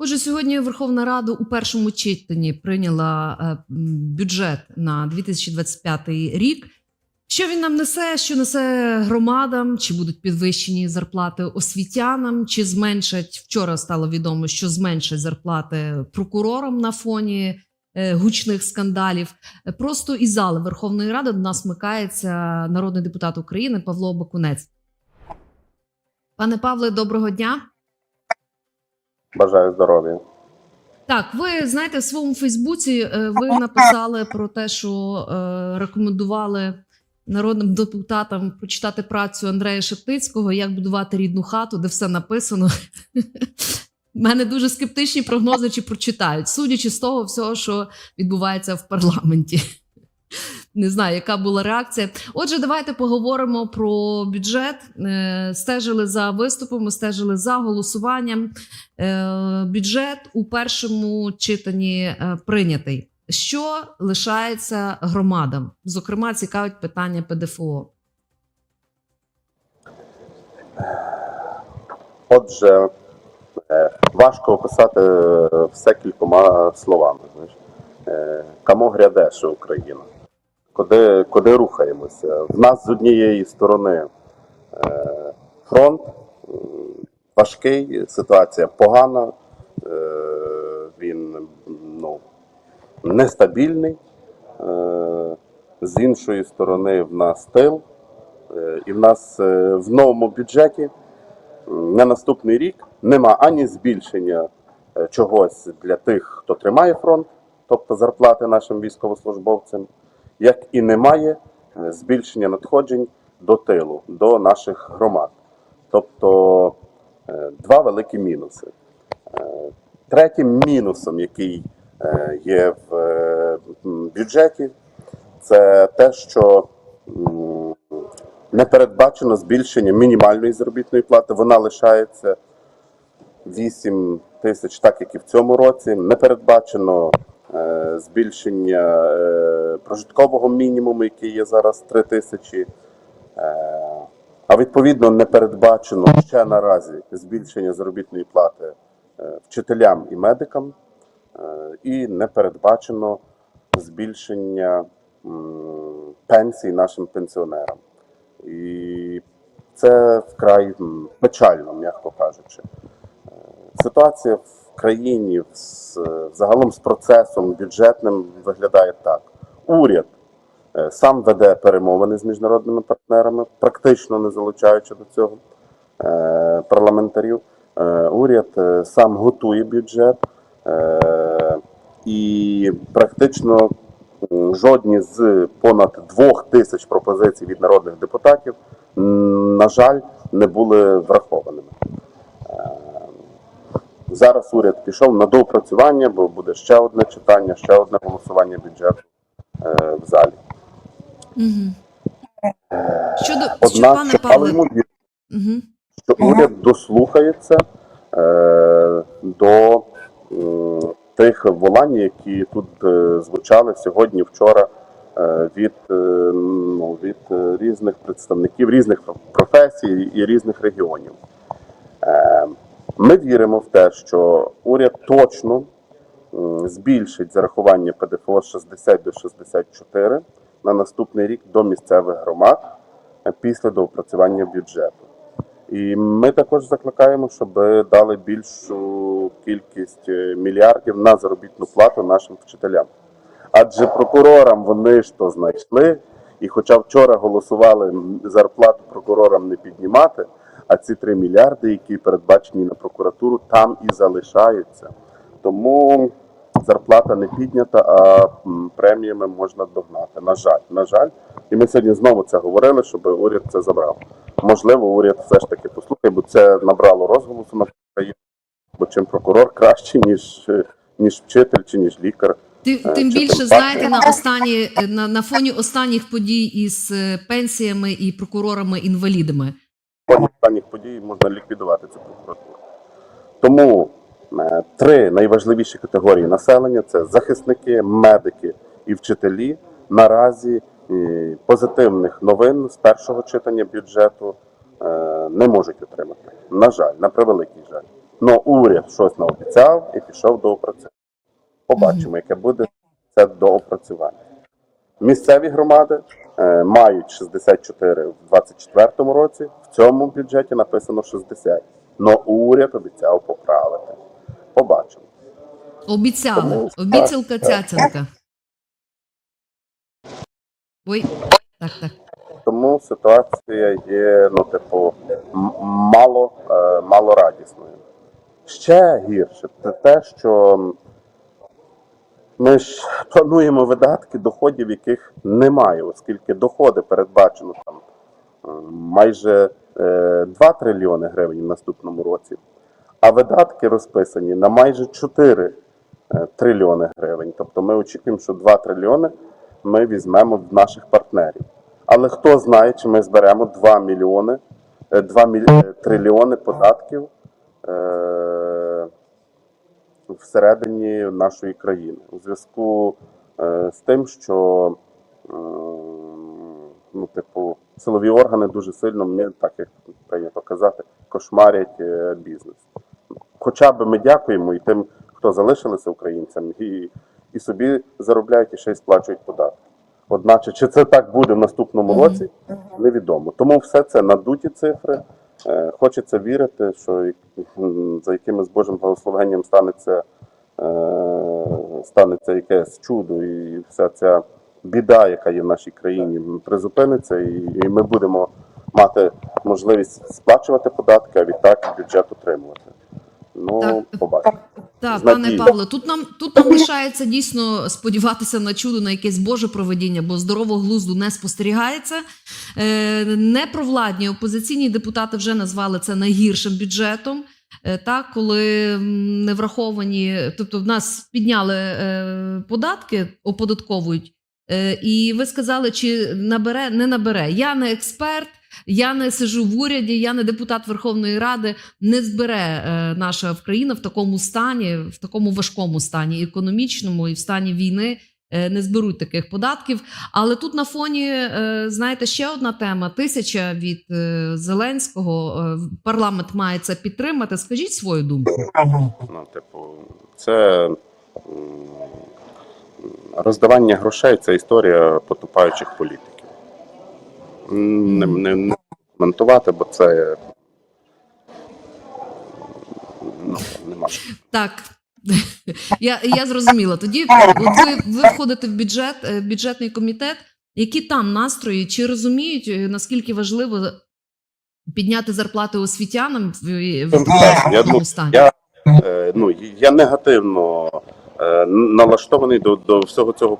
Отже, сьогодні Верховна Рада у першому читанні прийняла е, бюджет на 2025 рік. Що він нам несе? Що несе громадам? Чи будуть підвищені зарплати освітянам? Чи зменшать вчора стало відомо, що зменшать зарплати прокурорам на фоні е, гучних скандалів? Просто із зали Верховної Ради до нас смикається народний депутат України Павло Бакунець. Пане Павле, доброго дня. Бажаю здоров'я. Так, ви знаєте, в своєму Фейсбуці е, ви написали про те, що е, рекомендували народним депутатам прочитати працю Андрея Шептицького, як будувати рідну хату, де все написано. У мене дуже скептичні прогнози, чи прочитають, судячи з того всього, що відбувається в парламенті. Не знаю, яка була реакція. Отже, давайте поговоримо про бюджет. Е, Стежили за виступами, стежили за голосуванням. Е, Бюджет у першому читанні е, прийнятий. Що лишається громадам? Зокрема, цікавить питання ПДФО. Отже, важко описати все кількома словами. Е, Камо Україна? Куди, куди рухаємося? В нас з однієї сторони е, фронт важкий, ситуація погана, е, він ну, нестабільний. Е, З іншої сторони, в нас тил, і в нас в новому бюджеті на наступний рік нема ані збільшення чогось для тих, хто тримає фронт, тобто зарплати нашим військовослужбовцям, як і немає е, збільшення надходжень до тилу, до наших громад. Тобто е, два великі мінуси. Е, Третім мінусом, який є в бюджеті, це те, що не передбачено збільшення мінімальної заробітної плати. Вона лишається 8 тисяч, так як і в цьому році. Не передбачено збільшення е, прожиткового мінімуму, який є зараз 3 тисячі. Е, а відповідно не передбачено ще наразі збільшення заробітної плати е, вчителям і медикам, е, і не передбачено збільшення пенсій нашим пенсіонерам. І це вкрай печально, м'яко кажучи. Е, Ситуація в країні з, загалом з процесом бюджетним виглядає так: уряд е, сам веде перемовини з міжнародними партнерами, практично не залучаючи до цього е, парламентарів. Е, Уряд сам готує бюджет і практично жодні з понад двох тисяч пропозицій від народних депутатів, на жаль, не були врахованими. Е, Зараз уряд пішов на доопрацювання, бо буде ще одне читання, ще одне голосування бюджету е, в залі. Угу. Щодо що, Однак, пане що Павле, ймовірно, угу. що уряд дослухається е, до м, тих волань, які тут е, звучали сьогодні, вчора е, від, е, ну, від е, різних представників різних професій і різних регіонів. Ми віримо в те, що уряд точно збільшить зарахування ПДФО з 60 до 64 на наступний рік до місцевих громад е, після доопрацювання бюджету. І ми також закликаємо, щоб дали більшу кількість е, мільярдів на заробітну плату нашим вчителям. Адже прокурорам вони ж то знайшли, і хоча вчора голосували зарплату прокурорам не піднімати, а ці 3 мільярди, які передбачені на прокуратуру, там і залишаються. Тому зарплата не піднята, а преміями можна догнати. На жаль, на жаль. І ми сьогодні знову це говорили, щоб уряд це забрав. Можливо, уряд все ж таки послухає, бо це набрало розголосу на країну. Бо чим прокурор краще, ніж, ніж вчитель чи ніж лікар. Тим, Е, тим більше знаєте на останні на, на фоні останніх подій із е, пенсіями і прокурорами-інвалідами. Фоні останніх подій можна ліквідувати цю прокуратуру. Тому е, три найважливіші категорії населення це захисники, медики і вчителі. Наразі е, позитивних новин з першого читання бюджету е, не можуть отримати. На жаль, на превеликий жаль. Ну, уряд щось наобіцяв і пішов до опрацювання. Побачимо, яке буде це доопрацювання. Місцеві громади е, мають 64 в 24 році. В цьому бюджеті написано 60. Но уряд обіцяв поправити. Побачимо. Обіцяли. Обіцялка цяцянка. Ой, так, так. Тому ситуація є, ну, типу, мало, е, мало радісною. Ще гірше це те, що ми ж плануємо видатки, доходів яких немає, оскільки доходи передбачено там е, майже е, 2 трильйони гривень в наступному році, а видатки розписані на майже 4 е, трильйони гривень. Тобто ми очікуємо, що 2 трильйони ми візьмемо в наших партнерів. Але хто знає, чи ми зберемо 2 мільйони, е, 2 міль- е, трильйони податків е, всередині нашої країни у зв'язку е, з тим, що е, ну, типу, силові органи дуже сильно, мені так як прийнято казати, кошмарять е, бізнес. Хоча б ми дякуємо і тим, хто залишилися українцями, і, і собі заробляють і ще й сплачують податки. Одначе, чи це так буде в наступному році, невідомо. Тому все це надуті цифри. Е, Хочеться вірити, що за якимось Божим благословенням станеться, е, станеться якесь чудо, і вся ця біда, яка є в нашій країні, призупиниться, і ми будемо мати можливість сплачувати податки, а відтак бюджет отримувати. Ну, Так. побачимо. Так, пане. Павло, тут нам тут нам лишається дійсно сподіватися на чудо, на якесь Боже проведіння, бо здорового глузду не спостерігається. Е, непровладні опозиційні депутати вже назвали це найгіршим бюджетом. Е, Так, коли не враховані, тобто в нас підняли е, податки, оподатковують. Е, і ви сказали, чи набере, не набере. Я не експерт, я не сижу в уряді, я не депутат Верховної Ради не збере е, наша Україна в такому стані, в такому важкому стані економічному і в стані війни. е, Не зберуть таких податків, але тут на фоні е, знаєте ще одна тема: тисяча від Зеленського. Парламент має це підтримати. Скажіть свою думку. Ну, типу, це роздавання грошей це історія потупаючих політиків. Не, не, не коментувати, бо це ну, нема. Так. Я, я зрозуміла. Тоді ви, ви входите в бюджет, е, бюджетний комітет. Які там настрої? Чи розуміють, е, наскільки важливо підняти зарплати освітянам в, в Я такому думаю, стані? я, е, ну, я негативно налаштований до, до всього цього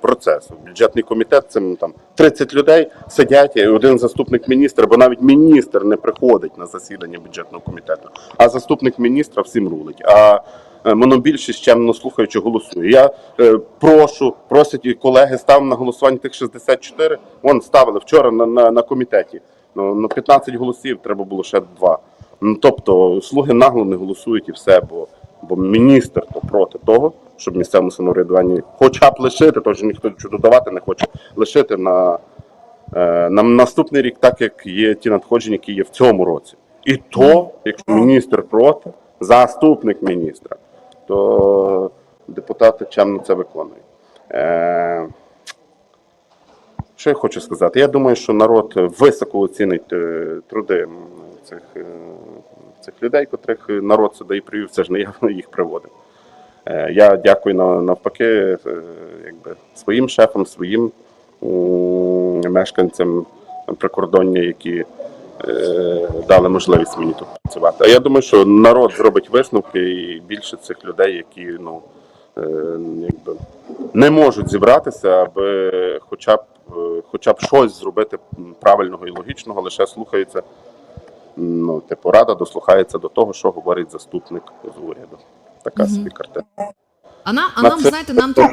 процесу. Бюджетний комітет це там 30 людей сидять, і один заступник міністра, бо навіть міністр не приходить на засідання бюджетного комітету, а заступник міністра всім рулить. А е, монобільшість чемно слухаючи голосує. Я е, прошу, просять і колеги став на голосування тих 64. Вон ставили вчора на, на, на комітеті. Ну, на 15 голосів треба було ще два. Ну, тобто, слуги нагло не голосують і все, бо, бо міністр то проти того, щоб місцевому самоврядуванні хоча б лишити, тому що ніхто нічого додавати не хоче, лишити на, е, на наступний рік, так як є ті надходження, які є в цьому році. І то, якщо міністр проти, заступник міністра, то депутати чемно це виконують. Е, що я хочу сказати? Я думаю, що народ високо оцінить е, труди цих, е, цих людей, котрих народ сюди і привів, це ж не я їх приводив. Е, Я дякую навпаки е, якби, своїм шефам, своїм мешканцям прикордоння, які е, дали можливість мені тут працювати. А я думаю, що народ зробить висновки і більше цих людей, які ну, якби, не можуть зібратися, аби хоча б, хоча б щось зробити правильного і логічного, лише слухаються. Ну, типу, рада дослухається до того, що говорить заступник з уряду. Така Мгм. собі картина. А, на, а На нам, це- знаєте, нам тут,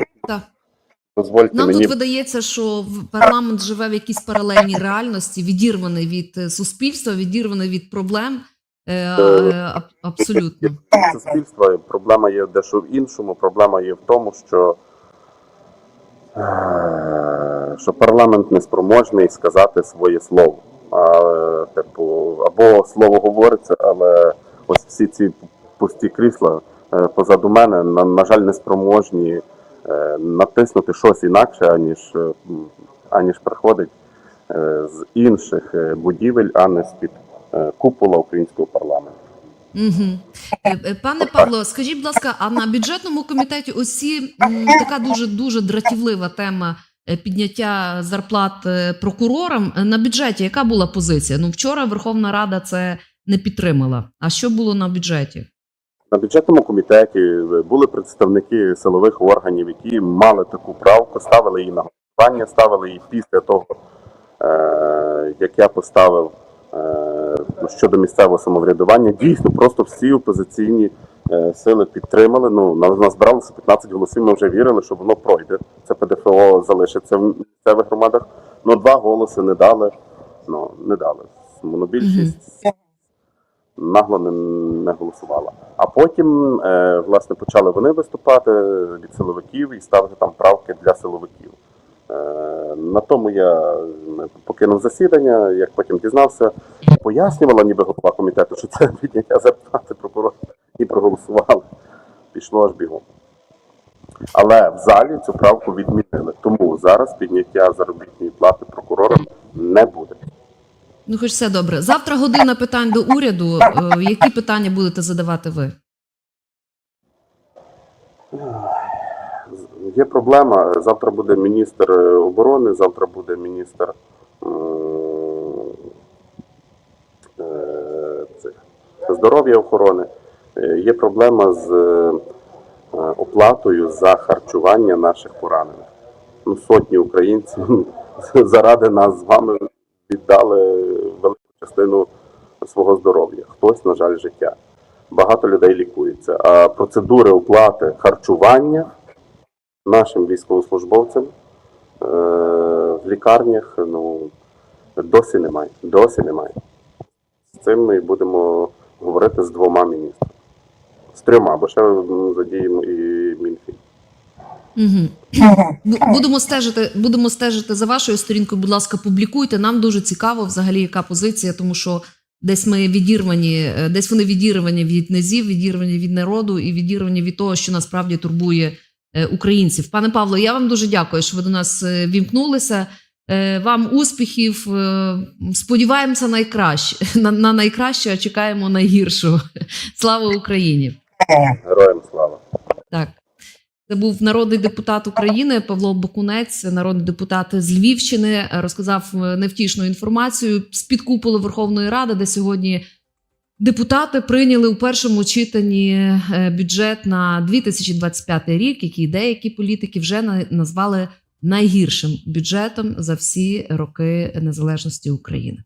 Дозвольте нам мені тут видається, що парламент живе в якійсь паралельній реальності, відірваний від е, суспільства, відірваний від проблем. Е, е, абсолютно. суспільства. Проблема є дещо в іншому. Проблема є в тому, що, що парламент неспроможний сказати своє слово. А, типу, або слово говориться, але ось всі ці пусті крісла е, позаду мене, на, на жаль, не спроможні е, натиснути щось інакше, аніж, е, аніж приходить з інших будівель, а не з-під купола українського парламенту. Угу. Пане Павло, скажіть, будь ласка, а на бюджетному комітеті осі м, така дуже дуже дратівлива тема підняття зарплат е, прокурорам. Е, На бюджеті яка була позиція? Ну вчора Верховна Рада це не підтримала. А що було на бюджеті? На бюджетному комітеті були представники силових органів, які мали таку правку, ставили її на голосування, ставили її після того, е, як я поставив е, щодо місцевого самоврядування. Дійсно, просто всі опозиційні е, сили підтримали. Ну, на- назбиралося 15 голосів, ми вже вірили, що воно пройде. Це ПДФО залишиться в місцевих громадах. Ну, два голоси не дали. Ну, не дали. Монобільшість нагло не, не голосувала. А потім, е, власне, почали вони виступати від силовиків і ставити там правки для силовиків. Е, на тому я е, покинув засідання, як потім дізнався, пояснювала ніби голова комітету, що це підняття зарплати прокурора, і проголосували. Пішло аж бігом. Але в залі цю правку відмінили. Тому зараз підняття заробітної плати прокурорам не буде. Ну, хоч все добре. Завтра година питань до уряду. Е, Які питання будете задавати ви? Є проблема. Завтра буде міністр е, оборони, завтра буде міністр м, е, цих, здоров'я охорони. Е, Є проблема з е, оплатою за харчування наших поранених. Ну, сотні українців заради нас з вами віддали велику частину свого здоров'я. Хтось, на жаль, життя. Багато людей лікується. А процедури оплати харчування нашим військовослужбовцям е, в лікарнях ну, досі немає. Досі немає. З цим ми будемо говорити з двома міністрами. З трьома, бо ще задіємо і Мінфін. Угу. Будемо стежити, будемо стежити за вашою сторінкою. Будь ласка, публікуйте. Нам дуже цікаво, взагалі, яка позиція, тому що десь ми відірвані, е, десь вони відірвані від низів, відірвані від народу і відірвані від того, що насправді турбує е, українців. Пане Павло, я вам дуже дякую, що ви до нас е, вімкнулися. Е, Вам успіхів. е, Сподіваємося найкраще на, на найкраще, а чекаємо найгіршого. Слава Україні! Героям слава! Так. Це був народний депутат України Павло Бакунець, народний депутат з Львівщини, розказав е, невтішну інформацію з під куполу Верховної Ради, де сьогодні депутати прийняли у першому читанні бюджет на 2025 рік, який деякі політики вже назвали найгіршим бюджетом за всі роки незалежності України.